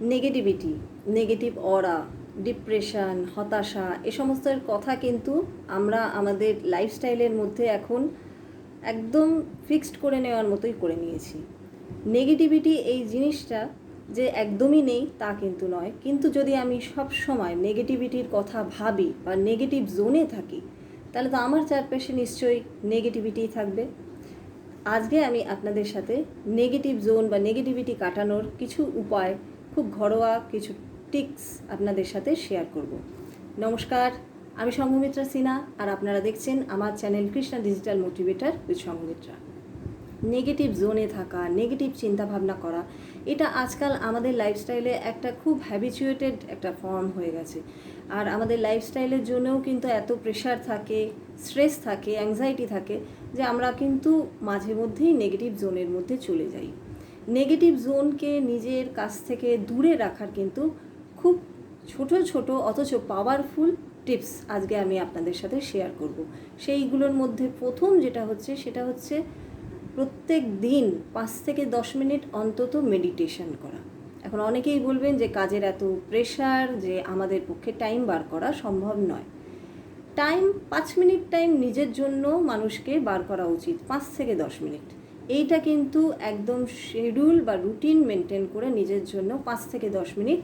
Negativity negative অরা depression হতাশা, এ সমস্তের কথা কিন্তু আমরা আমাদের লাইফস্টাইলের মধ্যে এখন একদম ফিক্সড করে নেওয়ার মতোই করে নিয়েছি। নেগেটিভিটি এই জিনিসটা যে একদমই নেই তা কিন্তু নয়। কিন্তু যদি আমি সব সময় নেগেটিভিটির কথা ভাবি বা নেগেটিভ জোনে থাকি, তাহলে তো আমার চারপাশে নিশ্চয়ই নেগেটিভিটি থাকবে। আজকে আমি আপনাদের সাথে নেগেটিভ জোন বা নেগেটিভিটি কাটানোর কিছু উপায় খুব ঘরোয়া কিছু টিপস আপনাদের সাথে শেয়ার করব। নমস্কার, আমি সংঘমিত্রা সিনহা, আর আপনারা দেখছেন আমার channel Krishna digital motivator with Sanghamitra negative জোনে থাকা, নেগেটিভ চিন্তাভাবনা করা, এটা আজকাল আমাদের লাইফস্টাইলে একটা খুব হ্যাবিচুয়েটেড একটা ফর্ম হয়ে গেছে। আর আমাদের লাইফস্টাইলের জন্যও কিন্তু এত প্রেশার থাকে স্ট্রেস থাকে অ্যাংজাইটি থাকে যে আমরা কিন্তু মাঝে মধ্যেই নেগেটিভ জোনের মধ্যে চলে যাই। নেগেটিভ জোনকে নিজের কাছ থেকে দূরে রাখার কিন্তু খুব ছোট ছোট, অথচ পাওয়ারফুল টিপস আজকে আমি আপনাদের সাথে শেয়ার করব। সেইগুলোর মধ্যে প্রথম যেটা হচ্ছে, সেটা হচ্ছে প্রত্যেক দিন পাঁচ থেকে দশ মিনিট অন্তত মেডিটেশন করা। এখন অনেকেই বলবেন যে কাজের এত প্রেশার যে আমাদের পক্ষে টাইম বার করা সম্ভব নয়। টাইম পাঁচ মিনিট টাইম নিজের জন্য মানুষকে বার করা উচিত, পাঁচ থেকে দশ মিনিট। এইটা কিন্তু একদম শিডিউল বা রুটিন মেনটেন করে নিজের জন্য পাঁচ থেকে দশ মিনিট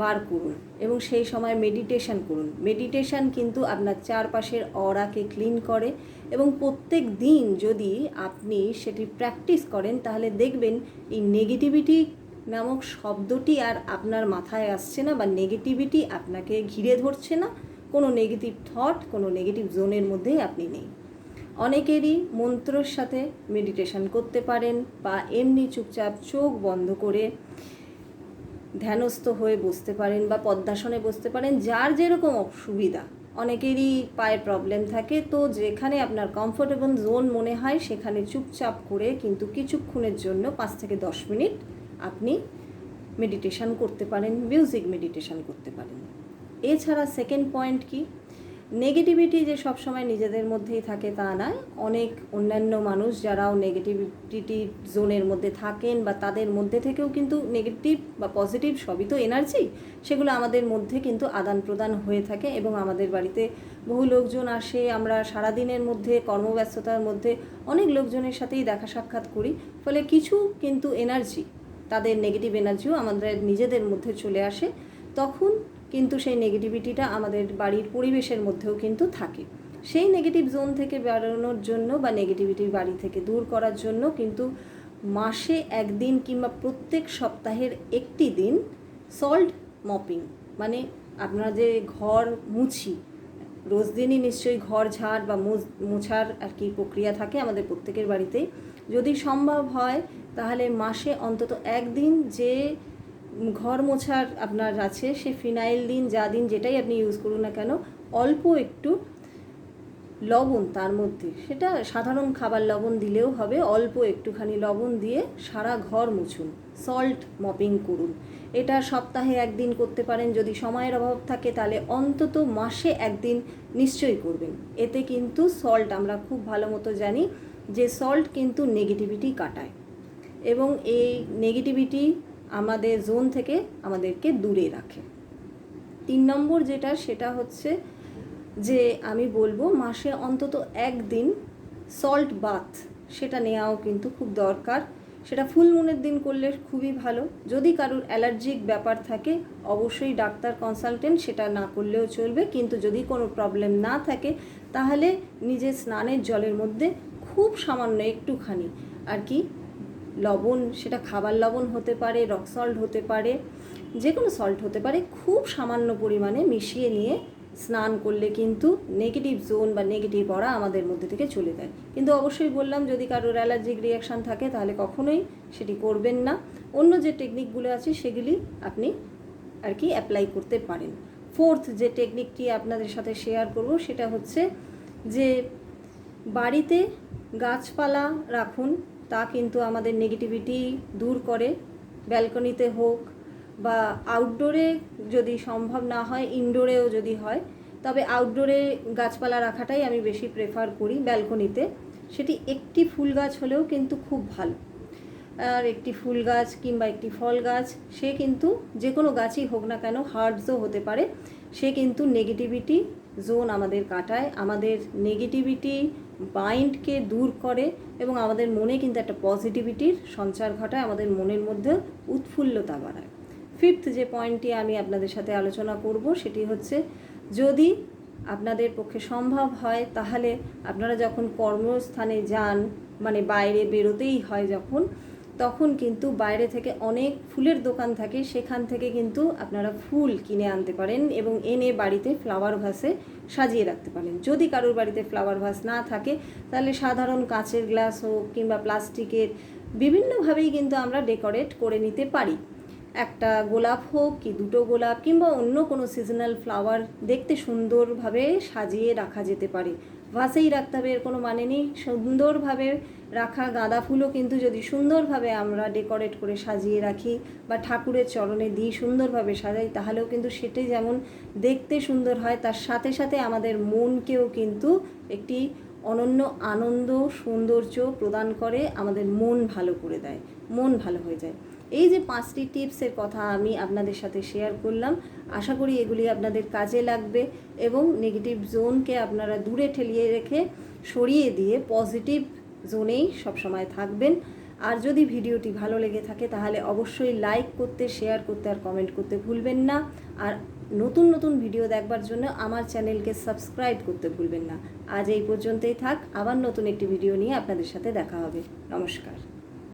বার করুন এবং সেই সময় মেডিটেশন করুন। মেডিটেশন কিন্তু আপনার চারপাশের অরাকে ক্লিন করে এবং প্রত্যেক দিন যদি আপনি সেটি প্র্যাকটিস করেন, তাহলে দেখবেন এই নেগেটিভিটি নামক শব্দটি আর আপনার মাথায় আসছে না বা নেগেটিভিটি আপনাকে ঘিরে ধরছে না। কোনো নেগেটিভ থট কোনো নেগেটিভ জোনের মধ্যেই আপনি নেই। অনেকেরই মন্ত্রর সাথে মেডিটেশন করতে পারেন বা এমনি চুপচাপ চোখ বন্ধ করে ধ্যানস্থ হয়ে বসতে পারেন বা পদ্মাসনে বসতে পারেন, যার যেরকম সুবিধা অনেকেরই পায়ের প্রবলেম থাকে, তো যেখানে আপনার কমফোর্টেবল জোন মনে হয়, সেখানে চুপচাপ করে কিন্তু কিছুক্ষণের জন্য পাঁচ থেকে দশ মিনিট আপনি মেডিটেশন করতে পারেন মিউজিক মেডিটেশন করতে পারেন। এছাড়া সেকেন্ড পয়েন্ট কি? নেগেটিভিটি যে সবসময় নিজেদের মধ্যেই থাকে তা নয়, অনেক অন্যান্য মানুষ যারাও নেগেটিভিটি জোনের মধ্যে থাকেন বা তাদের মধ্যে থেকেও কিন্তু নেগেটিভ বা পজিটিভ সবই তো এনার্জি সেগুলো আমাদের মধ্যে কিন্তু আদান প্রদান হয়ে থাকে এবং আমাদের বাড়িতে বহু লোকজন আসে। আমরা সারাদিনের মধ্যে কর্মব্যস্ততার মধ্যে অনেক লোকজনের সাথেই দেখা সাক্ষাৎ করি, ফলে কিছু কিন্তু এনার্জি তাদের নেগেটিভ এনার্জিও আমাদের নিজেদের মধ্যে চলে আসে। তখন কিন্তু সেই নেগেটিভিটিটা আমাদের বাড়ির পরিবেশের মধ্যেও কিন্তু থাকে। সেই নেগেটিভ জোন থেকে বেরোনোর জন্য বা নেগেটিভিটি বাড়ি থেকে দূর করার জন্য কিন্তু মাসে একদিন কিংবা প্রত্যেক সপ্তাহের একটি দিন সল্ট মপিং মানে আপনারা যে ঘর মুছি, রোজ দিনই নিশ্চয়ই ঘর ঝাড় বা মোছার আর কি প্রক্রিয়া থাকে আমাদের প্রত্যেকের বাড়িতেই যদি সম্ভব হয়, তাহলে মাসে অন্তত একদিন যে ঘর মোছার আপনার আছে, সে ফিনাইল দিন, যা দিন যেটাই আপনি ইউজ করুন না কেন, অল্প একটু লবণ তার মধ্যে। সেটা সাধারণ খাবার লবণ দিলেও হবে, অল্প একটুখানি লবণ দিয়ে সারা ঘর মুছুন সল্ট মপিং করুন। এটা সপ্তাহে একদিন করতে পারেন, যদি সময়ের অভাব থাকে তাহলে অন্তত মাসে একদিন নিশ্চয়ই করবেন। এতে কিন্তু সল্ট আমরা খুব ভালো মতো জানি যে সল্ট কিন্তু নেগেটিভিটি কাটায়। এবং এই নেগেটিভিটি আমাদের জোন থেকে আমাদেরকে দূরে রাখে। তিন নম্বর যেটা, সেটা হচ্ছে যে আমি বলব, মাসে অন্তত একদিন সল্ট বাথ সেটা নেওয়াও কিন্তু খুব দরকার। সেটা ফুল মুনের দিন করলে খুবই ভালো। যদি কারোর অ্যালার্জিক ব্যাপার থাকে, অবশ্যই ডাক্তার কনসালটেন্ট সেটা না করলেও চলবে। কিন্তু যদি কোনো প্রবলেম না থাকে, তাহলে নিজের স্নানের জলের মধ্যে খুব সামান্য একটুখানি আর কি লবণ, সেটা খাবার লবণ হতে পারে রক সল্ট হতে পারে যে কোনো সল্ট হতে পারে, খুব সামান্য পরিমাণে মিশিয়ে নিয়ে স্নান করলে কিন্তু নেগেটিভ জোন বা নেগেটিভ অরা আমাদের মধ্যে থেকে চলে যায়। কিন্তু অবশ্যই বললাম, যদি কারোর অ্যালার্জিক রিয়াকশান থাকে, তাহলে কখনোই সেটি করবেন না। অন্য যে টেকনিকগুলো আছে, সেগুলি আপনি আর কি অ্যাপ্লাই করতে পারেন। ফোর্থ যে টেকনিকটি আপনাদের সাথে শেয়ার করব, সেটা হচ্ছে যে বাড়িতে গাছপালা রাখুন তা কিন্তু আমাদের নেগেটিভিটি দূর করে। ব্যালকনিতে হোক বা আউটডোরে যদি সম্ভব না হয় ইনডোরেও যদি হয়, তবে আউটডোরে গাছপালা রাখাটাই আমি বেশি প্রেফার করি ব্যালকনিতে সেটি একটি ফুল গাছ হলেও কিন্তু খুব ভালো। আর একটি ফুল গাছ কিংবা একটি ফল গাছ, সে কিন্তু যে কোনো গাছই হোক না কেন হার্ডসও হতে পারে। সে কিন্তু নেগেটিভিটি জোন আমাদের কাটায়। আমাদের নেগেটিভিটি মাইন্ডকে দূর করে এবং আমাদের মনে কিন্তু একটা পজিটিভিটির সঞ্চার ঘটায়, আমাদের মনের মধ্যে উৎফুল্লতা বাড়ায়। ফিফথ যে পয়েন্টটি আমি আপনাদের সাথে আলোচনা করব, সেটি হচ্ছে যদি আপনাদের পক্ষে সম্ভব হয়, তাহলে আপনারা যখন কর্মস্থানে যান মানে বাইরে বেরোতেই হয় যখন তখন কিন্তু বাইরে থেকে অনেক ফুলের দোকান থাকে, সেখান থেকে কিন্তু আপনারা ফুল কিনে আনতে পারেন এবং এনে বাড়িতে ফ্লাওয়ার ভাসে সাজিয়ে রাখতে পারেন। যদি কারোর বাড়িতে ফ্লাওয়ার ভাস না থাকে, তাহলে সাধারণ কাঁচের গ্লাস হোক কিংবা প্লাস্টিকের বিভিন্নভাবেই কিন্তু আমরা ডেকোরেট করে নিতে পারি। একটা গোলাপ হোক কি দুটো গোলাপ কিংবা অন্য কোনো সিজনাল ফ্লাওয়ার দেখতে সুন্দরভাবে সাজিয়ে রাখা যেতে পারে। ভাসেই রাখতে হবে, এর কোনো মানে নেই। সুন্দরভাবে রাখা গাঁদা ফুলও কিন্তু যদি সুন্দরভাবে আমরা ডেকোরেট করে সাজিয়ে রাখি বা ঠাকুরের চরণে দিই, সুন্দরভাবে সাজাই, তাহলেও কিন্তু সেটাই যেমন দেখতে সুন্দর হয়, তার সাথে সাথে আমাদের মনকেও কিন্তু একটি অনন্য আনন্দ, সৌন্দর্য প্রদান করে, আমাদের মন ভালো করে দেয়, মন ভালো হয়ে যায়। এই যে পাঁচটি টিপসের কথা আমি আপনাদের সাথে শেয়ার করলাম, আশা করি এগুলি আপনাদের কাজে লাগবে এবং নেগেটিভ জোনকে আপনারা দূরে ঠেলিয়ে রেখে সরিয়ে দিয়ে পজিটিভ জোনেই সবসময় থাকবেন। আর যদি ভিডিওটি ভালো লেগে থাকে তাহলে অবশ্যই লাইক করতে শেয়ার করতে আর কমেন্ট করতে ভুলবেন না। আর নতুন নতুন ভিডিও দেখবার জন্য আমার চ্যানেলকে সাবস্ক্রাইব করতে ভুলবেন না। আজ এই পর্যন্তই থাক, আবার নতুন একটি ভিডিও নিয়ে আপনাদের সাথে দেখা হবে। নমস্কার।